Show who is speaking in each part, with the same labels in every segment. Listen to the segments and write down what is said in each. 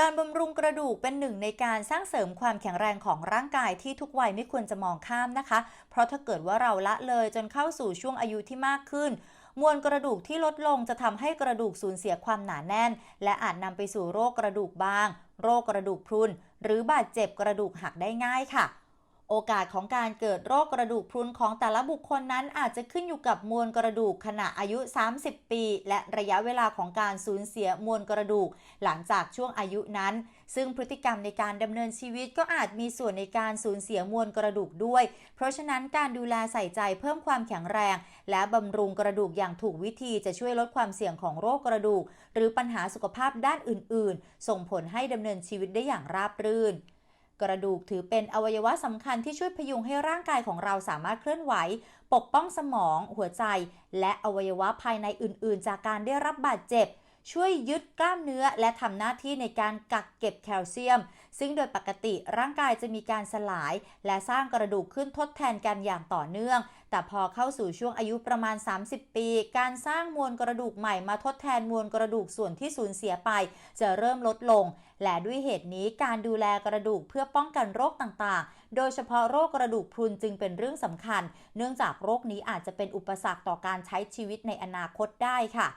Speaker 1: การบำรุงกระดูกเป็นหนึ่งในการสร้างเสริมความแข็งแรงของร่างกายที่ทุกวัยไม่ควรจะมองข้ามนะคะ เพราะถ้าเกิดว่าเราละเลยจนเข้าสู่ช่วงอายุที่มากขึ้น มวลกระดูกที่ลดลงจะทำให้กระดูกสูญเสียความหนาแน่น และอาจนำไปสู่โรคกระดูกบาง โรคกระดูกพรุน หรือบาดเจ็บกระดูกหักได้ง่ายค่ะ โอกาสของการเกิดโรคกระดูกพรุนของแต่ละบุคคลนั้นอาจจะขึ้นอยู่กับมวลกระดูกขณะอายุ 30 ปี และระยะเวลาของการสูญเสียมวลกระดูก หลังจากช่วงอายุนั้น ซึ่งพฤติกรรมในการดำเนินชีวิตก็อาจมีส่วนในการสูญเสียมวลกระดูกด้วย เพราะฉะนั้นการดูแลใส่ใจเพิ่มความแข็งแรง และบำรุงกระดูกอย่างถูกวิธีจะช่วยลดความเสี่ยงของโรคกระดูก หรือปัญหาสุขภาพด้านอื่น ๆ ส่งผลให้ดำเนินชีวิตได้อย่างราบรื่น กระดูกถือเป็นอวัยวะสำคัญที่ช่วยพยุงให้ร่างกายของเราสามารถเคลื่อนไหว ปกป้องสมอง หัวใจ และอวัยวะภายในอื่น ๆ จากการได้รับบาดเจ็บ ช่วยยึดกล้ามเนื้อและทำหน้าที่ในการกักเก็บแคลเซียม ซึ่งโดยปกติร่างกายจะมีการสลาย และสร้างกระดูกขึ้นทดแทนกันอย่างต่อเนื่อง แต่พอเข้าสู่ช่วงอายุประมาณ 30 ปี การสร้างมวลกระดูกใหม่มาทดแทนมวลกระดูกส่วนที่สูญเสียไป จะเริ่มลดลง และด้วยเหตุนี้การดูแลกระดูกเพื่อป้องกันโรคต่างๆ โดยเฉพาะโรคกระดูกพรุนจึงเป็นเรื่องสำคัญ เนื่องจากโรคนี้อาจจะเป็นอุปสรรคต่อการใช้ชีวิตในอนาคตได้ค่ะ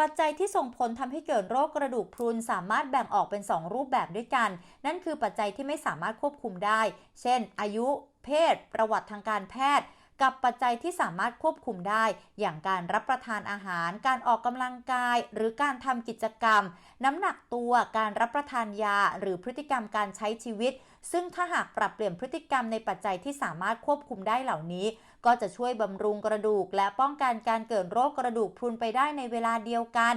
Speaker 1: ปัจจัยที่ส่งผลทำให้เกิดโรคกระดูกพรุนสามารถแบ่งออกเป็น 2 รูปแบบด้วยกัน นั่นคือปัจจัยที่ไม่สามารถควบคุมได้ เช่น อายุ เพศ ประวัติทางการแพทย์ กับปัจจัยที่สามารถควบคุมได้ อย่างการรับประทานอาหาร การออกกำลังกาย หรือการทำกิจกรรม น้ำหนักตัว การรับประทานยา หรือพฤติกรรมการใช้ชีวิต ซึ่งถ้าหากปรับเปลี่ยนพฤติกรรมในปัจจัยที่สามารถควบคุมได้เหล่านี้ ก็จะช่วยบำรุงกระดูก และป้องกันการเกิดโรคกระดูกพรุนไปได้ในเวลาเดียวกัน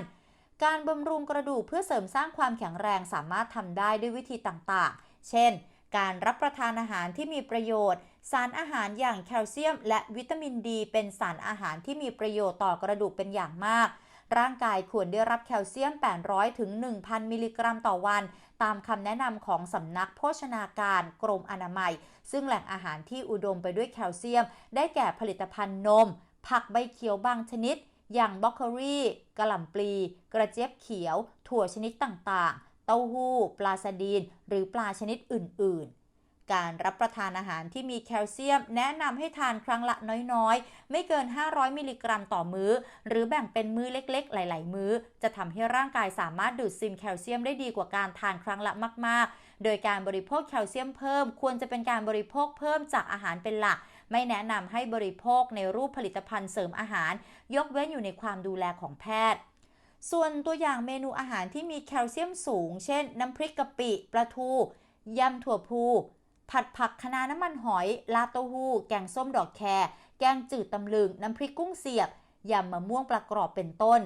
Speaker 1: การบำรุงกระดูกเพื่อเสริมสร้างความแข็งแรงสามารถทำได้ด้วยวิธีต่างๆ เช่น การรับประทานอาหารที่มีประโยชน์ สารอาหารอย่างแคลเซียม และวิตามินดี เป็นสารอาหารที่มีประโยชน์ต่อกระดูกเป็นอย่างมาก ร่างกายควรได้รับแคลเซียม 800 ถึง 1,000 มิลลิกรัมต่อวัน ตามคำแนะนำของสำนักโภชนาการกรมอนามัย ซึ่งแหล่งอาหารที่อุดมไปด้วยแคลเซียม ได้แก่ผลิตภัณฑ์นม ผักใบเขียวบางชนิด อย่างบรอกโคลีกระหล่ำปลี กระเจี๊ยบเขียว ถั่วชนิดต่างๆ เต้าหู้ ปลาสดีน หรือปลาชนิดอื่น ๆ การรับประทานอาหารที่มีแคลเซียม แนะนำให้ทานครั้งละน้อยๆ ไม่เกิน 500 มิลลิกรัมต่อมื้อ หรือแบ่งเป็นมื้อเล็กๆ หลาย ๆ มื้อ จะทำให้ร่างกายสามารถดูดซึมแคลเซียมได้ดีกว่าการทานครั้งละมาก ๆ โดยการบริโภคแคลเซียมเพิ่ม ควรจะเป็นการบริโภคเพิ่มจากอาหารเป็นหลัก ไม่แนะนำให้บริโภคในรูปผลิตภัณฑ์เสริมอาหาร ยกเว้นอยู่ในความดูแลของแพทย์ส่วนตัวอย่างเมนูอาหารที่มีแคลเซียมสูง เช่น น้ำพริกกะปิ ปลาทู ยำถั่วพู ผัดผักคะน้าน้ำมันหอย ลาเต้าหู้ แกงส้มดอกแครแกงจืดตำลึง น้ำพริกกุ้งเสียบ ยำมะม่วงปลากรอบเป็นต้น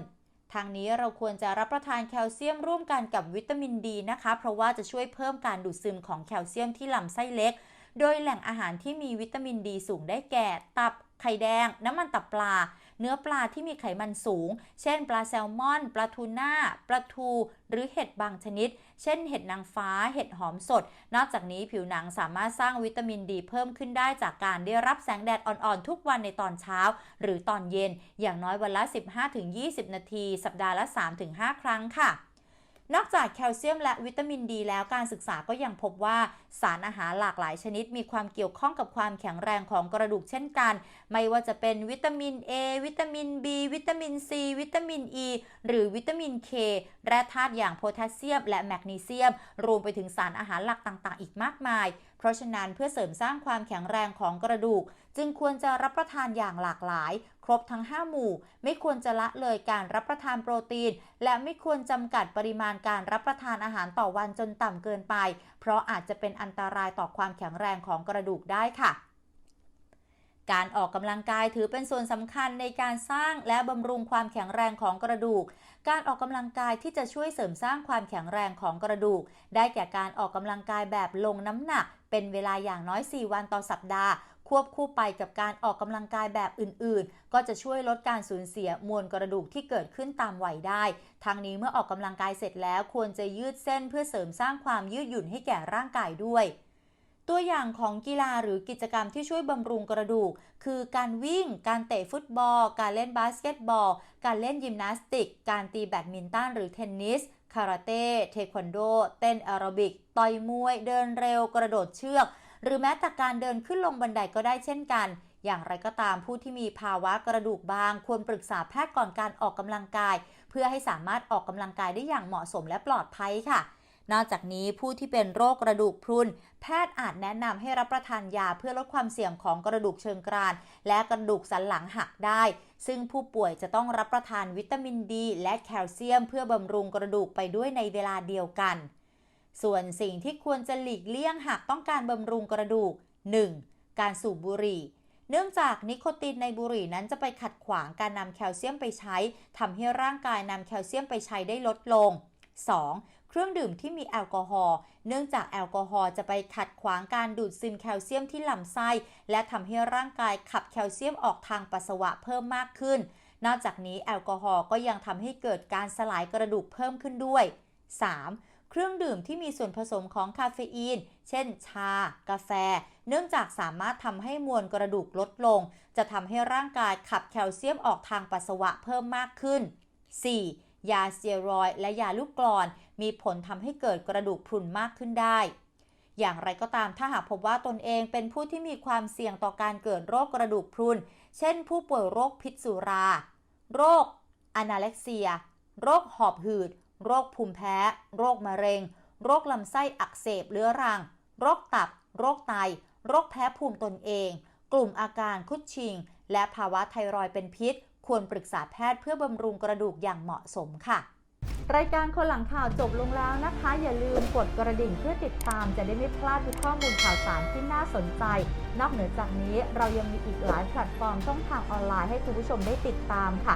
Speaker 1: ทางนี้เราควรจะรับประทานแคลเซียมร่วมกันกับวิตามินดีนะคะ เพราะว่าจะช่วยเพิ่มการดูดซึมของแคลเซียมที่ลำไส้เล็ก โดยแหล่งอาหารที่มีวิตามินดีสูงได้แก่ ตับ ไข่แดง น้ำมันตับปลา เนื้อปลาที่มีไขมันสูง เช่น ปลาแซลมอน ปลาทูน่า ปลาทู หรือเห็ดบางชนิด เช่น เห็ดนางฟ้า เห็ดหอมสด นอกจากนี้ผิวหนังสามารถสร้างวิตามินดีเพิ่มขึ้นได้จากการได้รับแสงแดดอ่อนๆ ทุกวันในตอนเช้า หรือตอนเย็น อย่างน้อยวันละ 15-20 นาที สัปดาห์ละ 3-5 ครั้งค่ะ นอกจากแคลเซียมและวิตามินดีแล้วการศึกษาก็ยังพบว่าสารอาหารหลากหลายชนิด มีความเกี่ยวข้องกับความแข็งแรงของกระดูกเช่นกัน ไม่ว่าจะเป็นวิตามิน A วิตามิน B วิตามิน C วิตามิน E หรือวิตามิน K แร่ธาตุอย่างโพแทสเซียม และแมกนีเซียม รวมไปถึงสารอาหารหลักต่างๆ อีกมากมาย เพราะฉะนั้นเพื่อเสริมสร้างความแข็งแรงของกระดูก จึงควรจะรับประทานอย่างหลากหลาย รบทั้ง 5 หมู่ ไม่ควรจะละเลยการรับประทานโปรตีน และไม่ควรจำกัดปริมาณการรับประทานอาหารต่อวันจนต่ำเกินไป เพราะอาจจะเป็นอันตรายต่อความแข็งแรงของกระดูกได้ค่ะการออกกำลังกายถือเป็นส่วนสำคัญในการสร้างและบำรุงความแข็งแรงของกระดูก การออกกำลังกายที่จะช่วยเสริมสร้างความแข็งแรงของกระดูก ได้แก่การออกกำลังกายแบบลงน้ำหนัก เป็นเวลาอย่างน้อย 4 วันต่อสัปดาห์ ควบคู่ไปกับการออกกำลังกายแบบอื่น ๆ ก็จะช่วยลดการสูญเสียมวลกระดูกที่เกิดขึ้นตามวัยได้ทางนี้เมื่อออกกำลังกายเสร็จแล้วควรจะยืดเส้นเพื่อเสริมสร้างความยืดหยุ่นให้แก่ร่างกายด้วย ตัวอย่างของกีฬาหรือกิจกรรมที่ช่วยบำรุงกระดูก คือการวิ่ง การเตะฟุตบอล การเล่นบาสเกตบอล การเล่นยิมนาสติก การตีแบดมินตันหรือเทนนิสคาราเต้ เทควันโด เต้นแอโรบิก ต่อยมวย เดินเร็ว กระโดดเชือก หรือแม้แต่การเดินขึ้นลงบันไดก็ได้เช่นกัน อย่างไรก็ตามผู้ที่มีภาวะกระดูกบาง ควรปรึกษาแพทย์ก่อนการออกกำลังกาย เพื่อให้สามารถออกกำลังกายได้อย่างเหมาะสมและปลอดภัยค่ะนอกจากนี้ผู้ที่เป็นโรคกระดูกพรุน แพทย์อาจแนะนำให้รับประทานยาเพื่อลดความเสี่ยงของกระดูกเชิงกราน และกระดูกสันหลังหักได้ ซึ่งผู้ป่วยจะต้องรับประทานวิตามินดี และแคลเซียม เพื่อบำรุงกระดูกไปด้วยในเวลาเดียวกัน ส่วนสิ่งที่ควรจะหลีกเลี่ยงหากต้องการบำรุงกระดูก 1. การสูบบุหรี่ เนื่องจากนิโคตินในบุหรี่นั้นจะไปขัดขวางการนำแคลเซียมไปใช้ทำให้ร่างกายนำแคลเซียมไปใช้ได้ลดลง 2. เครื่องดื่มที่มีแอลกอฮอล์ เนื่องจากแอลกอฮอล์จะไปขัดขวางการดูดซึมแคลเซียมที่ลำไส้ และทำให้ร่างกายขับแคลเซียมออกทางปัสสาวะเพิ่มมากขึ้น นอกจากนี้แอลกอฮอล์ก็ยังทำให้เกิดการสลายกระดูกเพิ่มขึ้นด้วย 3. เครื่องดื่มที่มีส่วนผสมของคาเฟอีน เช่น ชา กาแฟ เนื่องจากสามารถทำให้มวลกระดูกลดลง จะทำให้ร่างกายขับแคลเซียมออกทางปัสสาวะเพิ่มมากขึ้น 4. ยาสเตียรอยและยาลูกกรอน มีผลทำให้เกิดกระดูกพรุนมากขึ้นได้ อย่างไรก็ตามถ้าหากพบว่าตนเองเป็นผู้ที่มีความเสี่ยงต่อการเกิดโรคกระดูกพรุน เช่น ผู้ป่วยโรคพิษสุรา โรคอนาเล็กเซีย โรคหอบหืด โรคภูมิแพ้ โรคมะเร็ง โรคลำไส้อักเสบเรื้อรัง โรคตับ โรคไต โรคแพ้ภูมิตนเอง กลุ่มอาการคุดชิง และภาวะไทรอยด์เป็นพิษ ควรปรึกษาแพทย์เพื่อบำรุงกระดูกอย่างเหมาะสมค่ะ รายการคนหลังข่าวจบลงแล้วนะคะ อย่าลืมกดกระดิ่งเพื่อติดตามจะได้ไม่พลาดทุกข้อมูลข่าวสารที่น่าสนใจ นอกเหนือจากนี้เรายังมีอีกหลายแพลตฟอร์มช่องทางออนไลน์ให้คุณผู้ชมได้ติดตามค่ะ